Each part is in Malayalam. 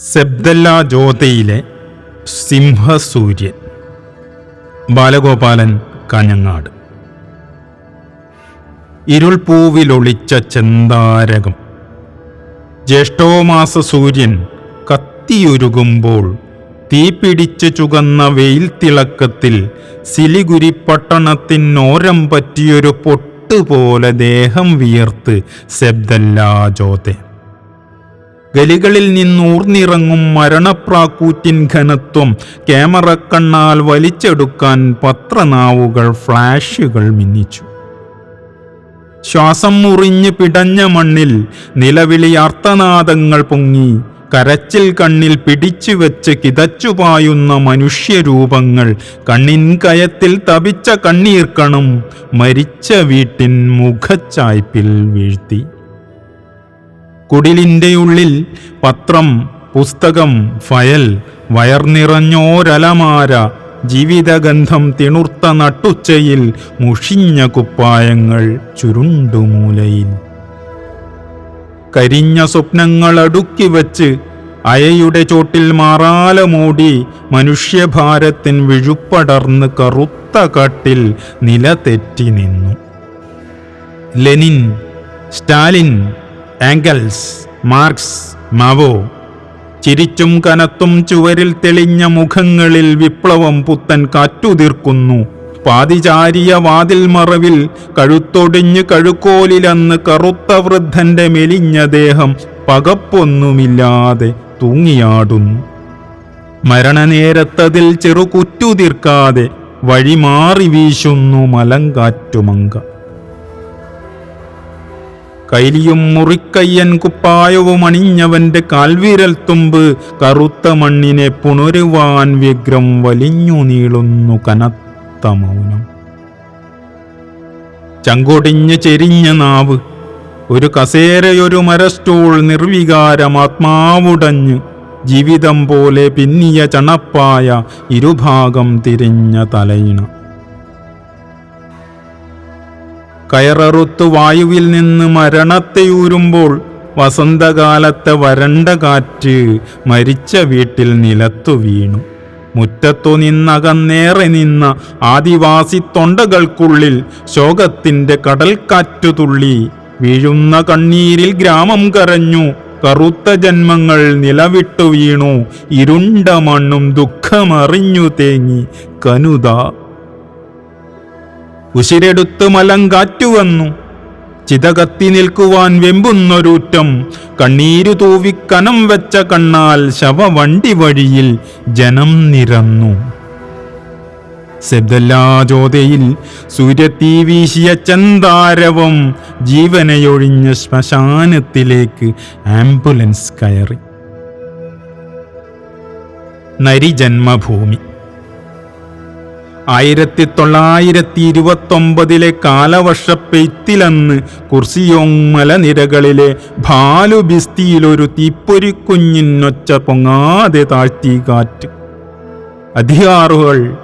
സെബ്ദല്ല ജ്യോതിയിലെ സിംഹസൂര്യൻ. ബാലഗോപാലൻ കാഞ്ഞങ്ങാട് ഇരുൾപൂവിലൊളിച്ച ചെന്താരകം. ജ്യേഷ്ഠോമാസ സൂര്യൻ കത്തിയുരുകുമ്പോൾ തീപിടിച്ച് ചുകന്ന വെയിൽ തിളക്കത്തിൽ സിലിഗുരി പട്ടണത്തിനോരം പറ്റിയൊരു പൊട്ടുപോലെ ദേഹം വിയർത്ത് സെബ്ദല്ലാ ജ്യോതെ ഗലികളിൽ നിന്നൂർന്നിറങ്ങും മരണപ്രാക്കൂറ്റിൻ ഘനത്വം. ക്യാമറ കണ്ണാൽ വലിച്ചെടുക്കാൻ പത്രനാവുകൾ ഫ്ലാഷുകൾ മിന്നിച്ചു. ശ്വാസം മുറിഞ്ഞ് പിടഞ്ഞ മണ്ണിൽ നിലവിളി അർത്ഥനാദങ്ങൾ പൊങ്ങി. കരച്ചിൽ കണ്ണിൽ പിടിച്ചു വെച്ച് കിതച്ചുപായുന്ന മനുഷ്യരൂപങ്ങൾ. കണ്ണിൻ കയത്തിൽ തപിച്ച കണ്ണീർക്കണം മരിച്ച വീട്ടിൻ മുഖച്ചായ്പിൽ വീഴ്ത്തി. കുടിലിന്റെ ഉള്ളിൽ പത്രം പുസ്തകം ഫയൽ വയർ നിറഞ്ഞോരലമാര ജീവിതഗന്ധം തിണുർത്ത നട്ടുച്ചയിൽ മുഷിഞ്ഞ കുപ്പായങ്ങൾ ചുരുണ്ടുമൂലയിൽ. കരിഞ്ഞ സ്വപ്നങ്ങൾ അടുക്കി വച്ച് അയയുടെ ചോട്ടിൽ മാറാല മൂടി മനുഷ്യഭാരത്തിൻ വിഴുപ്പടർന്ന് കറുത്ത കാട്ടിൽ നില തെറ്റി നിന്നു. Lenin Stalin Engels Marx Mao. ചിരിച്ചും കനത്തും ചുവരിൽ തെളിഞ്ഞ മുഖങ്ങളിൽ വിപ്ലവം പുത്തൻ കാറ്റുതീർക്കുന്നു. പാതിചാരിയ വാതിൽ മറവിൽ കഴുത്തൊടിഞ്ഞ് കഴുക്കോലിലന്ന് കറുത്ത വൃദ്ധന്റെ മെലിഞ്ഞ ദേഹം പകപ്പൊന്നുമില്ലാതെ തൂങ്ങിയാടുന്നു. മരണനേരത്തതിൽ ചെറുകുറ്റുതീർക്കാതെ വഴിമാറി വീശുന്നു മലങ്കാറ്റുമങ്ക. കൈലിയും മുറിക്കയ്യൻ കുപ്പായവും അണിഞ്ഞവന്റെ കാൽവിരൽ തുമ്പ് കറുത്ത മണ്ണിനെ പുണരുവാൻ വ്യഗ്രം വലിഞ്ഞു നീളുന്നു കനത്ത മൗനം. ചങ്കൊടിഞ്ഞ് ചെരിഞ്ഞ നാവ് ഒരു കസേരയൊരു മരസ്റ്റൂൾ നിർവികാരം ആത്മാവുടഞ്ഞ് ജീവിതം പോലെ പിന്നിയ ചണപ്പായ ഇരുഭാഗം തിരിഞ്ഞ തലയിണ. കയററുത്തു വായുവിൽ നിന്ന് മരണത്തെ ഊരുമ്പോൾ വസന്തകാലത്തെ വരണ്ട കാറ്റ് മരിച്ച വീട്ടിൽ നിലത്തു വീണു. മുറ്റത്തു നിന്നകന്നേറെ നിന്ന ആദിവാസി തൊണ്ടകൾക്കുള്ളിൽ ശോകത്തിന്റെ കടൽക്കാറ്റു തുള്ളി വീഴുന്ന കണ്ണീരിൽ ഗ്രാമം കരഞ്ഞു. കറുത്ത ജന്മങ്ങൾ നിലവിട്ടു വീണു. ഇരുണ്ട മണ്ണും ദുഃഖമറിഞ്ഞു തേങ്ങി. കനുത ഉശിരെടുത്ത് മലങ്കാറ്റു വന്നു. ചിതകത്തി നിൽക്കുവാൻ വെമ്പുന്നൊരൂറ്റം. കണ്ണീരു തൂവിക്കനം കനം വെച്ച കണ്ണാൽ ശവവണ്ടി വഴിയിൽ ജനം നിരന്നു. ശബ്ദല്ലാജോതയിൽ സൂര്യത്തീ വീശിയ ചന്താരവം ജീവനയൊഴിഞ്ഞ ശ്മശാനത്തിലേക്ക് ആംബുലൻസ് കയറി. നരിജന്മഭൂമി. ആയിരത്തി തൊള്ളായിരത്തി ഇരുപത്തൊമ്പതിലെ കാലവർഷപ്പെയ്ത്തിലന്ന് കുർസിയോങ് മലനിരകളിലെ ഭാലുബിസ്തിയിലൊരു തീപ്പൊരിക്കുഞ്ഞിനൊച്ച പൊങ്ങാതെ താഴ്ത്തി കാറ്റ്. അധികാറുകൾ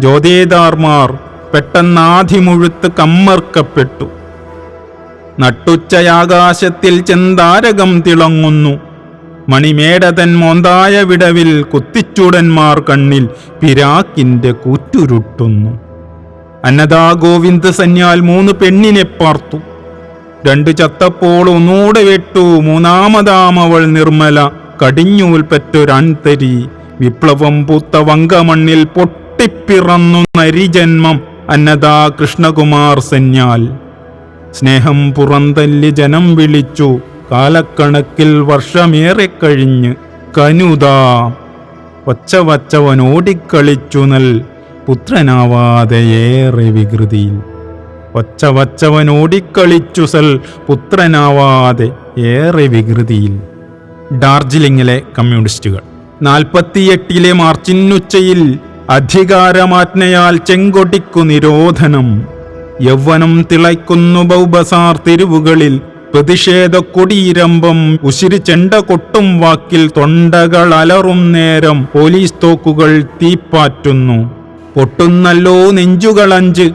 ജ്യോതേദാർമാർ പെട്ടെന്നാധിമുഴുത്ത് കമ്മർക്കപ്പെട്ടു. നട്ടുച്ചയാകാശത്തിൽ ചെന്താരകം തിളങ്ങുന്നു. മണിമേടതൻ മോന്തായ വിടവിൽ കുത്തിച്ചൂടന്മാർ കണ്ണിൽ പിരാക്കിന്റെ കൂറ്റുരുട്ടുന്നു. അന്നദാ ഗോവിന്ദ് സന്യാൽ മൂന്ന് പെണ്ണിനെ പാർത്തു. രണ്ട് ചത്തപ്പോൾ ഒന്നൂടെ വെട്ടു. മൂന്നാമതാമവൾ നിർമ്മല കടിഞ്ഞൂൽപ്പറ്റൊരൺതരി വിപ്ലവം പൂത്ത വങ്കമണ്ണിൽ പൊട്ടിപ്പിറന്നു നരിജന്മം അന്നദാ കൃഷ്ണകുമാർ സന്യാൽ. സ്നേഹം പുറന്തല്ലി ജനം വിളിച്ചു. കാലക്കണക്കിൽ വർഷമേറെ കഴിഞ്ഞ് കനുതാ. വച്ച വച്ചവൻ ഓടിക്കളിച്ചു നൽ പുത്രനാവാതെ ഏറെ വികൃതിയിൽ. വച്ച വച്ചവൻ ഓടിക്കളിച്ചു സൽ പുത്രനാവാതെ ഏറെ വികൃതിയിൽ. ഡാർജിലിംഗിലെ കമ്മ്യൂണിസ്റ്റുകൾ. നാൽപ്പത്തിയെട്ടിലെ മാർച്ചിനുച്ചയിൽ അധികാരമാജ്ഞയാൽ ചെങ്കൊടിക്കു നിരോധനം. യൗവനം തിളയ്ക്കുന്നു ബൗബസാർ തെരുവുകളിൽ പ്രതിഷേധ കൊടിയിരമ്പം ഉശിരി ചെണ്ട കൊട്ടും വാക്കിൽ തൊണ്ടകൾ അലറും നേരം പോലീസ് തോക്കുകൾ തീപ്പാറ്റുന്നു. പൊട്ടുന്നല്ലോ നെഞ്ചുകളഞ്ച്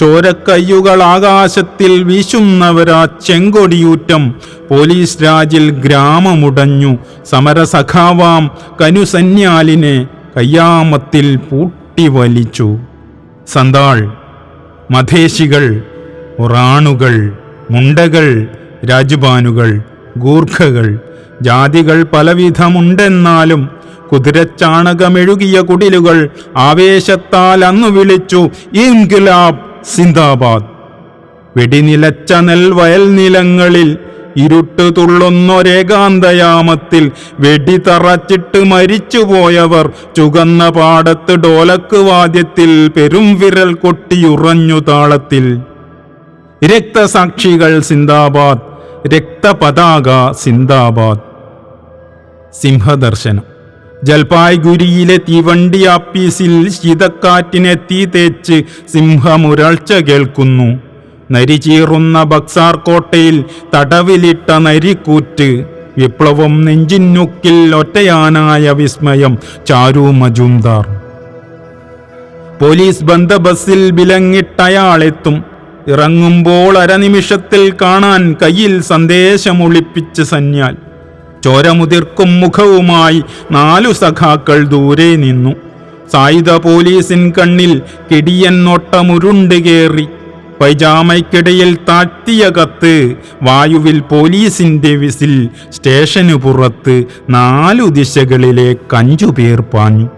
ചോരക്കയ്യുകൾ ആകാശത്തിൽ വീശുന്നവരാ ചെങ്കൊടിയൂറ്റം. പോലീസ് രാജിൽ ഗ്രാമമുടഞ്ഞു. സമരസഖാവാം കനുസന്യാലിനെ കയ്യാമത്തിൽ പൂട്ടിവലിച്ചു. സന്താൾ മധേശികൾ ഒറാണുകൾ മുണ്ടകൾ രാജുബാനുകൾ ഗൂർഖകൾ ജാതികൾ പലവിധമുണ്ടെന്നാലും കുതിരച്ചാണകമെഴുകിയ കുടിലുകൾ ആവേശത്താൽ അന്നു വിളിച്ചു ഇൻകിലാബ് സിന്ദാബാദ്. വെടിനിലച്ച നെൽവയൽ നിലങ്ങളിൽ ഇരുട്ട് തുള്ളുന്നൊരേകാന്തയാമത്തിൽ വെടി തറച്ചിട്ട് മരിച്ചുപോയവർ ചുകന്ന പാടത്ത് ഡോലക്ക് വാദ്യത്തിൽ പെരും വിരൽ കൊട്ടിയുറഞ്ഞു താളത്തിൽ. രക്തസാക്ഷികൾ സിന്ദാബാദ് രക്തപതാക സിന്ദാബാദ്. സിംഹദർശനം. ജൽപായ്ഗുരിയിലെ തീവണ്ടി ആപ്പീസിൽ ശീതക്കാറ്റിനെ തീ തേച്ച് സിംഹമുരൾച്ച കേൾക്കുന്നു. നരിചീറുന്ന ബക്സാർ കോട്ടയിൽ തടവിലിട്ട നരിക്കൂറ്റ്. വിപ്ലവം നെഞ്ചിന്നുക്കിൽ ഒറ്റയാനായ വിസ്മയം ചാരു മജുംദാർ. പോലീസ് ബന്ധബസിൽ വിലങ്ങിട്ടയാളെത്തും. ഇറങ്ങുമ്പോൾ അരനിമിഷത്തിൽ കാണാൻ കയ്യിൽ സന്ദേശമൊളിപ്പിച്ച് സന്യാൽ ചോരമുതിർക്കും മുഖവുമായി നാലു സഖാക്കൾ ദൂരെ നിന്നു. സായുധ പോലീസിൻ കണ്ണിൽ കിടിയൻ നോട്ടമുരുണ്ട് കയറി പൈജാമയ്ക്കിടയിൽ താഴ്ത്തിയ കത്ത് വായുവിൽ പോലീസിന്റെ വിസിൽ സ്റ്റേഷനു പുറത്ത് നാലു ദിശകളിലെ കഞ്ചുപേർ പാഞ്ഞു.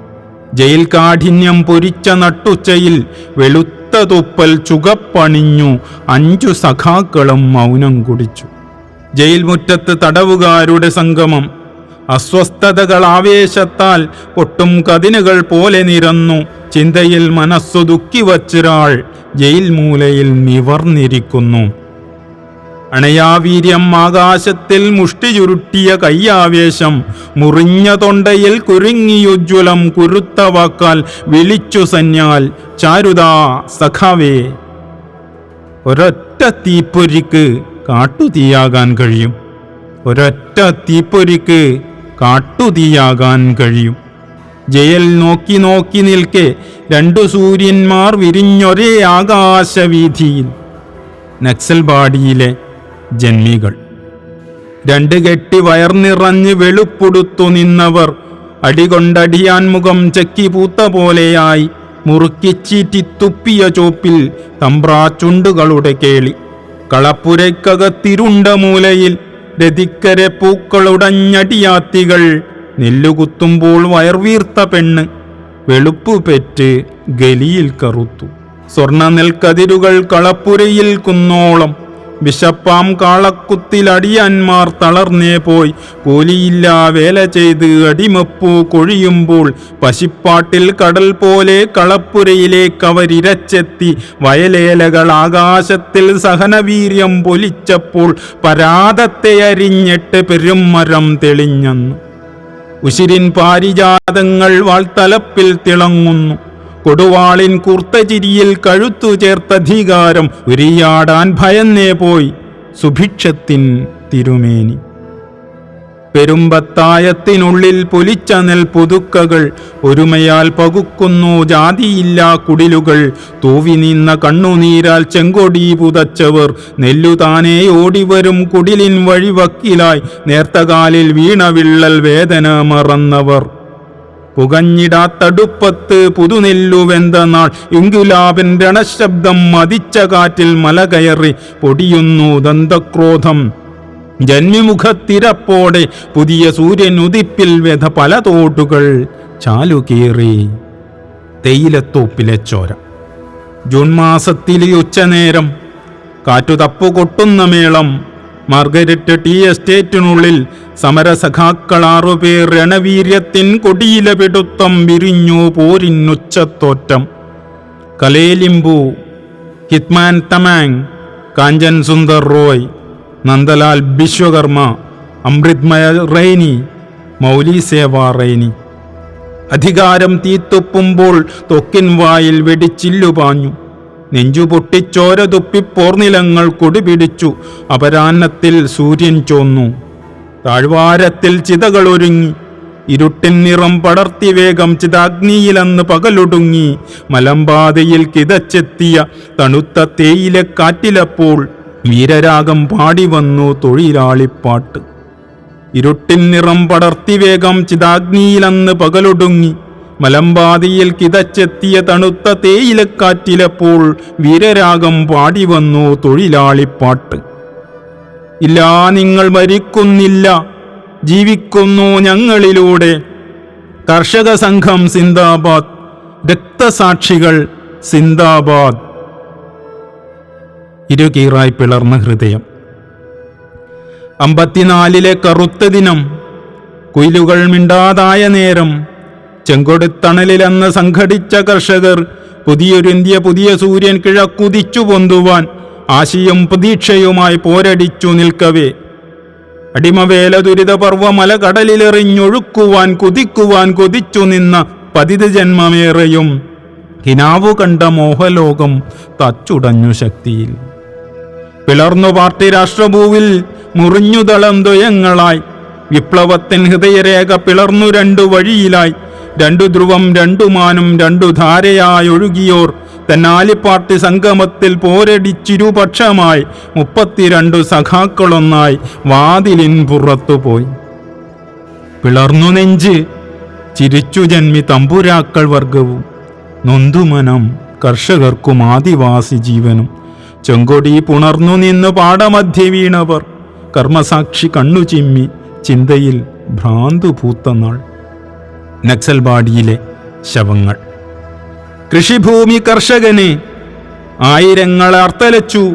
ജയിൽ കാഠിന്യം പൊരിച്ച നട്ടുച്ചയിൽ വെളുത്ത തുപ്പൽ ചുകപ്പണിഞ്ഞു അഞ്ചു സഖാക്കളും മൗനം കുടിച്ചു. ജയിൽ മുറ്റത്ത് തടവുകാരുടെ സംഗമം. അസ്വസ്ഥതകൾ ആവേശത്താൽ പൊട്ടും കതിനുകൾ പോലെ നിരന്നു. ചിന്തയിൽ മനസ്സു ദുഃഖി വച്ചൊരാൾ ജയിൽ മൂലയിൽ നിവർന്നിരിക്കുന്നു. അണയാവീര്യം ആകാശത്തിൽ മുഷ്ടി ചുരുട്ടിയ കയ്യാവേശം മുറിഞ്ഞ തൊണ്ടയിൽ കുരുങ്ങിയുജ്വലം കുരുത്ത വാക്കാൽ വിളിച്ചു സന്യാൽ ചാരുതാ സഖാവേ ഒരൊറ്റ തീപ്പൊരിക്ക് കാട്ടുതീയാകാൻ കഴിയും. ഒരൊറ്റ തീപ്പൊരിക്ക് കാട്ടുതീയാകാൻ കഴിയും. ജയൽ നോക്കി നോക്കി നിൽക്കെ രണ്ടു സൂര്യന്മാർ വിരിഞ്ഞൊരേ ആകാശവീഥിയിൽ. നക്സൽബാഡിയിലെ ജന്മികൾ. രണ്ട് കെട്ടി വയർനിറഞ്ഞ് വെളുപ്പുടുത്തു നിന്നവർ അടികൊണ്ടടിയാൻ മുഖം ചെക്കി പൂത്ത പോലെയായി മുറുക്കിച്ചീറ്റി തുപ്പിയ ചോപ്പിൽ തമ്പ്രാച്ചുണ്ടുകളുടെ കേളി. കളപ്പുരയ്ക്കകത്തിരുണ്ട മൂലയിൽ രതിക്കരെ പൂക്കളുടഞ്ഞടിയാത്തികൾ നെല്ലുകുത്തുമ്പോൾ വയർവീർത്ത പെണ്ണ് വെളുപ്പു പെറ്റ് ഗലിയിൽ കറുത്തു. സ്വർണ നെൽക്കതിരുകൾ കളപ്പുരയിൽ കുന്നോളം വിശപ്പാം കാളക്കുത്തിലടിയന്മാർ തളർന്നേ പോയി. കൂലിയില്ല വേല ചെയ്ത് അടിമപ്പൂ കൊഴിയുമ്പോൾ പശിപ്പാട്ടിൽ കടൽ പോലെ കളപ്പുരയിലേക്ക് അവരിരച്ചെത്തി. വയലേലകൾ ആകാശത്തിൽ സഹനവീര്യം പൊലിച്ചപ്പോൾ പരാതത്തെ അരിഞ്ഞിട്ട് പെരുമരം തെളിഞ്ഞെന്നു. ഉശിരിൻ പാരിജാതങ്ങൾ വാൾത്തലപ്പിൽ തിളങ്ങുന്നു. കൊടുവാളിൻ കുർത്തചിരിയിൽ കഴുത്തു ചേർത്തധികാരം ഉരിയാടാൻ ഭയന്നേ പോയി സുഭിക്ഷത്തിൻ തിരുമേനി. പെരുമ്പത്തായത്തിനുള്ളിൽ പൊലിച്ച നെൽ പുതുക്കകൾ ഒരുമയാൽ പകുക്കുന്നു ജാതിയില്ലാ കുടിലുകൾ. തൂവി നിന്ന കണ്ണുനീരാൽ ചെങ്കൊടി പുതച്ചവർ നെല്ലുതാനേ ഓടിവരും കുടിലിൻ വഴിവക്കിലായി. നേർത്തകാലിൽ വീണവിള്ളൽ വേദന മറന്നവർ. പുകഞ്ഞിടാത്തടുപ്പത്ത് പുതുനെല്ലുവെന്ത നാൾ. ഇങ്കുലാബൻ രണശബ്ദം മതിച്ച കാറ്റിൽ മല കയറി പൊടിയുന്നു ദന്തക്രോധം. ജന്മിമുഖത്തിരപ്പോടെ പുതിയ സൂര്യൻ ഉദിപ്പിൽ വ്യഥ പല തോട്ടുകൾ ചാലുകീറി. തേയിലത്തോപ്പിലെ ചോര. ജൂൺ മാസത്തിലെ ഉച്ചനേരം കാറ്റു തപ്പുകൊട്ടുന്ന മേളം മാർഗരറ്റ് ടീ എസ്റ്റേറ്റിനുള്ളിൽ സമരസഖാക്കൾ ആറുപേർ രണവീര്യത്തിൻ കൊടിയില പിടുത്തം വിരിഞ്ഞു പോരിന്നുച്ചത്തോറ്റം. കലേലിംബു ഹിത്മാൻ തമാങ് കാഞ്ചൻ സുന്ദർ റോയ് നന്ദലാൽ വിശ്വകർമ്മ അമൃത്മയ റൈനി മൗലി സേവ റൈനി. അധികാരം തീത്തുപ്പുമ്പോൾ തൊക്കിൻ വായിൽ വെടിച്ചില്ലു പാഞ്ഞു. നെഞ്ചു പൊട്ടിച്ചോര തുപ്പിപ്പോർനിലങ്ങൾ കൊടിപിടിച്ചു അപരാഹ്നത്തിൽ സൂര്യൻ ചോന്നു താഴ്വാരത്തിൽ ചിതകളൊരുങ്ങി ഇരുട്ടിൻ നിറം പടർത്തി വേഗം ചിതാഗ്നിയിലന്ന് പകലൊടുങ്ങി. മലമ്പാതയിൽ കിതച്ചെത്തിയ തണുത്ത തേയിലെ കാറ്റിലപ്പോൾ വീരരാഗം പാടി വന്നു തൊഴിലാളിപ്പാട്ട്. ഇരുട്ടിൻ നിറം പടർത്തി വേഗം ചിതാഗ്നിയിലന്ന് പകലൊടുങ്ങി. മലമ്പാതിയിൽ കിതച്ചെത്തിയ തണുത്ത തേയിലക്കാറ്റിലപ്പോൾ വീരരാഗം പാടി വന്നു തൊഴിലാളിപ്പാട്ട്. ഇല്ല നിങ്ങൾ മരിക്കുന്നില്ല. ജീവിക്കുന്നു ഞങ്ങളിലൂടെ. കർഷക സംഘം സിന്ദാബാദ്. രക്തസാക്ഷികൾ സിന്ദാബാദ്. ഇരുകീറായി പിളർന്ന ഹൃദയം. അമ്പത്തിനാലിലെ കറുത്ത ദിനം. കുയിലുകൾ മിണ്ടാതായ നേരം. ചെങ്കൊടിത്തണലിലന്ന് സംഘടിച്ച കർഷകർ പുതിയൊരു ഇന്ത്യ പുതിയ സൂര്യൻ കിഴക്കുതിച്ചു പൊന്തുവാൻ ആശയും പ്രതീക്ഷയുമായി പോരടിച്ചു നിൽക്കവേ. അടിമവേല ദുരിതപർവ മലകടലിലെറിഞ്ഞൊഴുക്കുവാൻ കുതിക്കുവാൻ കൊതിച്ചു നിന്ന പതിത് ജന്മമേറെയും ഹിനാവു കണ്ട മോഹലോകം തച്ചുടഞ്ഞു ശക്തിയിൽ. പിളർന്നു പാർട്ടി രാഷ്ട്രഭൂവിൽ മുറിഞ്ഞുതളം ദ്വയങ്ങളായി. വിപ്ലവത്തിൻ ഹൃദയരേഖ പിളർന്നു രണ്ടു വഴിയിലായി. രണ്ടു ധ്രുവം രണ്ടു മാനും രണ്ടു ധാരയായി ഒഴുകിയോർ. തെന്നാലിപ്പാർട്ടി സംഗമത്തിൽ പോരടിച്ചിരുപക്ഷമായി മുപ്പത്തിരണ്ടു സഖാക്കളൊന്നായി വാതിലിൻ പുറത്തുപോയി പിളർന്നു നെഞ്ച് ചിരിച്ചു ജന്മി തമ്പുരാക്കൾ വർഗവും നൊന്തുമനം കർഷകർക്കും ആദിവാസി ജീവനും. ചെങ്കൊടി പുണർന്നു നിന്ന് പാടമധ്യ വീണവർ. കർമ്മസാക്ഷി കണ്ണു ചിമ്മി ചിന്തയിൽ ഭ്രാന്തു പൂത്ത നാൾ. നക്സൽബാഡിയിലെ ശവങ്ങൾ. കൃഷിഭൂമി കർഷകന് ആയിരങ്ങൾ അർത്തലച്ചു.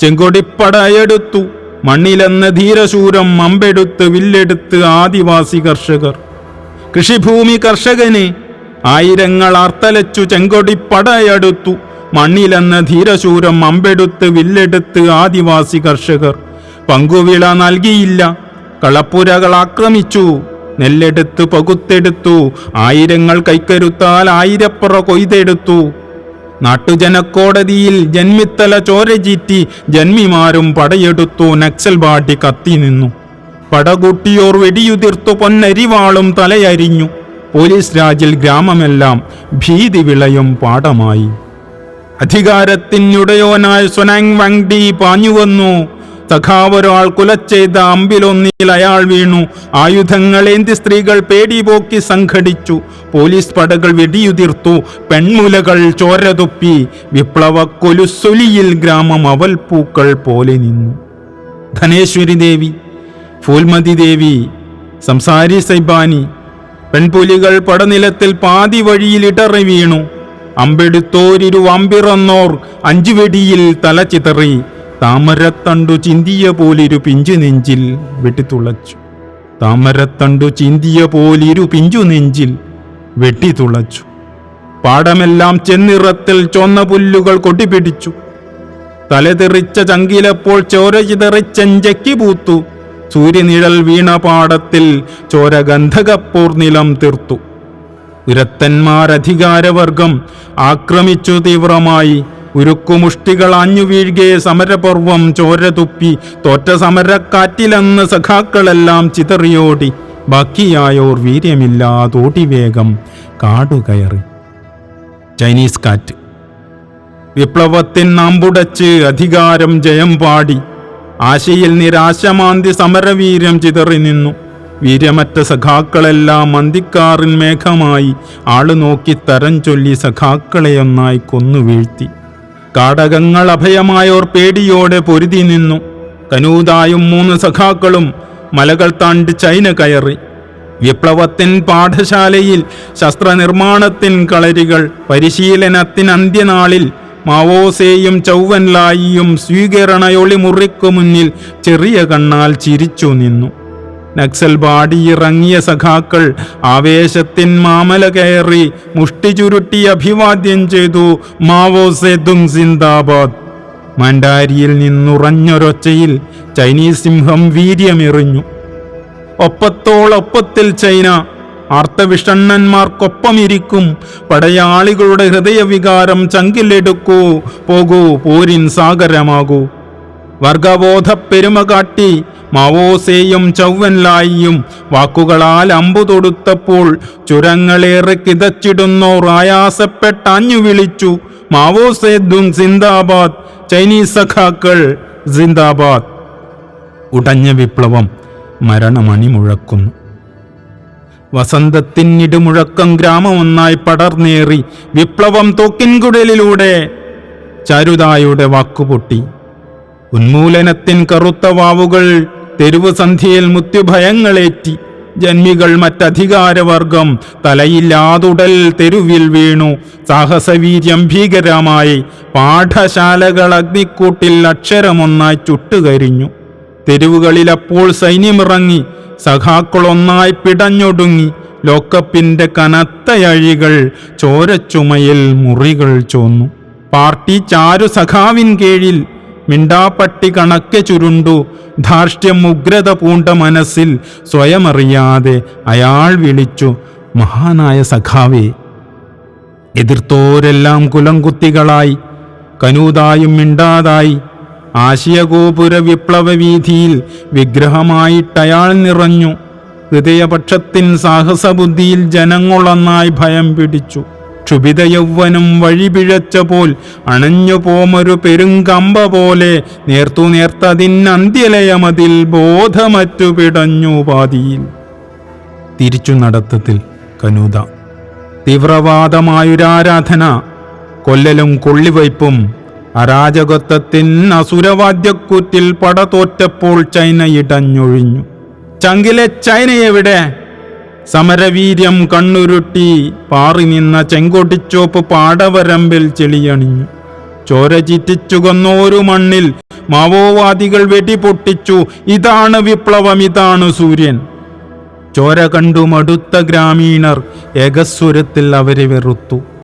ചെങ്കൊടിപ്പടയെടുത്തു. മണ്ണിലെന്ന ധീരശൂരം അമ്പെടുത്ത് വില്ലെടുത്ത് ആദിവാസി കർഷകർ. കൃഷിഭൂമി കർഷകന് ആയിരങ്ങൾ അർത്തലച്ചു ചെങ്കൊടിപ്പടയെടുത്തു. മണ്ണിലെന്ന ധീരശൂരം അമ്പെടുത്ത് വില്ലെടുത്ത് ആദിവാസി കർഷകർ. പങ്കുവിള നൽകിയില്ല. കളപ്പുരകൾ ആക്രമിച്ചു. നെല്ലെടുത്ത് പകുത്തെടുത്തു. ആയിരങ്ങൾ കൈക്കരുത്താൽ ആയിരപ്പുറ കൊയ്തെടുത്തു. നാട്ടുജനക്കോടതിയിൽ ജന്മിത്തല ചോരചീറ്റി ജന്മിമാരും പടയെടുത്തു നക്സൽ ബാട്ടി കത്തി നിന്നു. പടകൂട്ടിയോർ വെടിയുതിർത്തു പൊന്നരിവാളും തലയരിഞ്ഞു. പോലീസ് രാജിൽ ഗ്രാമമെല്ലാം ഭീതി വിളയും പാഠമായി. അധികാരത്തിനുടയോനായ സൊനാങ് വങ്ഡി പാഞ്ഞുവന്നു. സഖാവൊരാൾ കുലച്ചെയ്ത അമ്പിലൊന്നിൽ അയാൾ വീണു. ആയുധങ്ങളേന്തി സ്ത്രീകൾ പേടിപോക്കി സംഘടിച്ചു. പോലീസ് പടകൾ വെടിയുതിർത്തു. പെൺമുലകൾ ചോരതുപ്പി വിപ്ലവ കൊലുസൊലിയിൽ ഗ്രാമം അവൽപ്പൂക്കൾ പോലെ നിന്നു. ധനേശ്വരി ദേവി ഫൂൽമതി ദേവി സംസാരി സൈബാനി പെൺപുലികൾ പടനിലത്തിൽ പാതി വഴിയിൽ ഇടറി വീണു. അമ്പെടുത്തോരിരു അമ്പിറന്നോർ അഞ്ചു വെടിയിൽ തല ചിതറി. താമരത്തണ്ടു ചിന്തിയ പോലിരു പിഞ്ചു നെഞ്ചിൽ വെട്ടിത്തുളച്ചു. താമരത്തണ്ടു ചിന്തിയ പോലിരു പിഞ്ചു നെഞ്ചിൽ വെട്ടിത്തുളച്ചു. പാടമെല്ലാം ചെന്നിറത്തിൽ ചൊന്ന പുല്ലുകൾ കൊട്ടിപ്പിടിച്ചു തലതെറിച്ച ചങ്കിലപ്പോൾ ചോര ചിതറിച്ചെഞ്ചക്കി പൂത്തു. സൂര്യനിഴൽ വീണ പാടത്തിൽ ചോര ഗന്ധകപ്പൂർ നിലം തീർത്തു. ഉരത്തന്മാരധികാരവർഗം ആക്രമിച്ചു തീവ്രമായി. ഉരുക്കുമുഷ്ടികൾ ആഞ്ഞു വീഴുകയെ സമരപർവം ചോര തുപ്പി തോറ്റ സമരക്കാറ്റിലെന്ന് സഖാക്കളെല്ലാം ചിതറിയോടി. ബാക്കിയായോർ വീര്യമില്ലാതോടി വേഗം കാടുകയറി. ചൈനീസ് കാറ്റ്. വിപ്ലവത്തിൻ നാമ്പുടച്ച് അധികാരം ജയം പാടി. ആശയിൽ നിരാശമാന്തി സമരവീര്യം ചിതറി നിന്നു. വീര്യമറ്റ സഖാക്കളെല്ലാം മന്തിക്കാറിൻ മേഘമായി ആൾ നോക്കി തരം ചൊല്ലി സഖാക്കളെയൊന്നായി കൊന്നു വീഴ്ത്തി. കാടകങ്ങൾ അഭയമായോർ പേടിയോടെ പൊരുതി നിന്നു. കനൂതായും മൂന്ന് സഖാക്കളും മലകൾ താണ്ടി ചൈന കയറി. വിപ്ലവത്തിൻ പാഠശാലയിൽ ശസ്ത്രനിർമ്മാണത്തിൻ കളരികൾ പരിശീലനത്തിൻ അന്ത്യനാളിൽ മാവോസേയും ചൗവൻലായിയും സ്വീകരണയൊളി മുറിക്കു മുന്നിൽ ചെറിയ കണ്ണാൽ ചിരിച്ചു നിന്നു. നക്സൽ വാടിയിറങ്ങിയ സഖാക്കൾ ആവേശത്തിൻ മാമല കയറി മുഷ്ടി ചുരുട്ടി അഭിവാദ്യം ചെയ്തു മാവോ സേതും സിന്ദാബാദ്. മണ്ടാരിയിൽ നിന്നുറഞ്ഞൊരൊച്ചയിൽ ചൈനീസ് സിംഹം വീര്യമെറിഞ്ഞു. ഒപ്പത്തോളൊപ്പത്തിൽ ചൈന ആർത്തവിഷണ്ണന്മാർക്കൊപ്പമിരിക്കും പടയാളികളുടെ ഹൃദയവികാരം ചങ്കിലെടുക്കൂ പോകൂ പോരിൻ സാഗരമാകൂ. വർഗബോധ പെരുമ കാട്ടി മാവോസേയും ചൊവ്വൻലായിയും വാക്കുകളാൽ അമ്പു തൊടുത്തപ്പോൾ ചുരങ്ങളേറെ കിതച്ചിടുന്നോർ ആയാസപ്പെട്ടഞ്ഞു വിളിച്ചു. മാവോസേദും സിന്ദാബാദ്. ചൈനീസ് സഖാക്കൾ സിന്ദാബാദ്. ഉടഞ്ഞ വിപ്ലവം മരണമണി മുഴക്കുന്നു. വസന്തത്തിനിടുമുഴക്കം ഗ്രാമമൊന്നായി പടർന്നേറി വിപ്ലവം തോക്കിൻകുടലിലൂടെ ചരുതായുടെ വാക്കുപൊട്ടി. ഉന്മൂലനത്തിൻ കറുത്ത വാവുകൾ തെരുവ് സന്ധ്യയിൽ മുത്യുഭയങ്ങളേറ്റി ജന്മികൾ മറ്റധികാരവർഗം തലയില്ലാതുടൽ തെരുവിൽ വീണു. സാഹസവീര്യം ഭീകരമായി പാഠശാലകൾ അഗ്നിക്കൂട്ടിൽ അക്ഷരമൊന്നായി ചുട്ടുകരിഞ്ഞു. തെരുവുകളിലപ്പോൾ സൈന്യമിറങ്ങി സഖാക്കളൊന്നായി പിടഞ്ഞൊടുങ്ങി. ലോക്കപ്പിന്റെ കനത്തയഴികൾ ചോരച്ചുമയിൽ മുറികൾ ചോന്നു പാർട്ടി ചാരു സഖാവിൻ കീഴിൽ മിണ്ടാപ്പട്ടി കണക്കെ ചുരുണ്ടു. ധാർഷ്ട്യം ഉഗ്രത പൂണ്ട മനസ്സിൽ സ്വയമറിയാതെ അയാൾ വിളിച്ചു മഹാനായ സഖാവേ. എതിർത്തോരെല്ലാം കുലംകുത്തികളായി കനൂതായും മിണ്ടാതായി. ആശയഗോപുര വിപ്ലവ വീതിയിൽ വിഗ്രഹമായിട്ടയാൾ നിറഞ്ഞു. ഹൃദയപക്ഷത്തിൻ സാഹസബുദ്ധിയിൽ ജനങ്ങളൊന്നായി ഭയം പിടിച്ചു. ക്ഷുഭിത യൗവനം വഴിപിഴച്ച പോൽ അണഞ്ഞു പോമൊരു പെരുങ്കമ്പ പോലെ നേർത്തു നേർത്തതിനന്ത്യലയമതിൽ ബോധമറ്റു പിടഞ്ഞു പാതിയിൽ. തിരിച്ചു നടത്തത്തിൽ കനൂത. തീവ്രവാദമായൊരാരാധന. കൊല്ലലും കൊള്ളിവയ്പും അരാജകത്വത്തിൻ അസുരവാദ്യക്കൂറ്റിൽ പടതോറ്റപ്പോൾ ചൈന ഇടഞ്ഞൊഴിഞ്ഞു ചങ്കിലെ ചൈന എവിടെ സമരവീര്യം കണ്ണുരുട്ടി പാറി നിന്ന ചെങ്കൊടിച്ചോപ്പ് പാടവരമ്പിൽ ചെളിയണിഞ്ഞു. ചോര ചിറ്റിച്ചു കൊന്നോരു മണ്ണിൽ മാവോവാദികൾ വെടിപൊട്ടിച്ചു ഇതാണ് വിപ്ലവം ഇതാണ് സൂര്യൻ. ചോര കണ്ടു മടുത്ത ഗ്രാമീണർ ഏകസ്വരത്തിൽ അവരെ വെറുത്തു.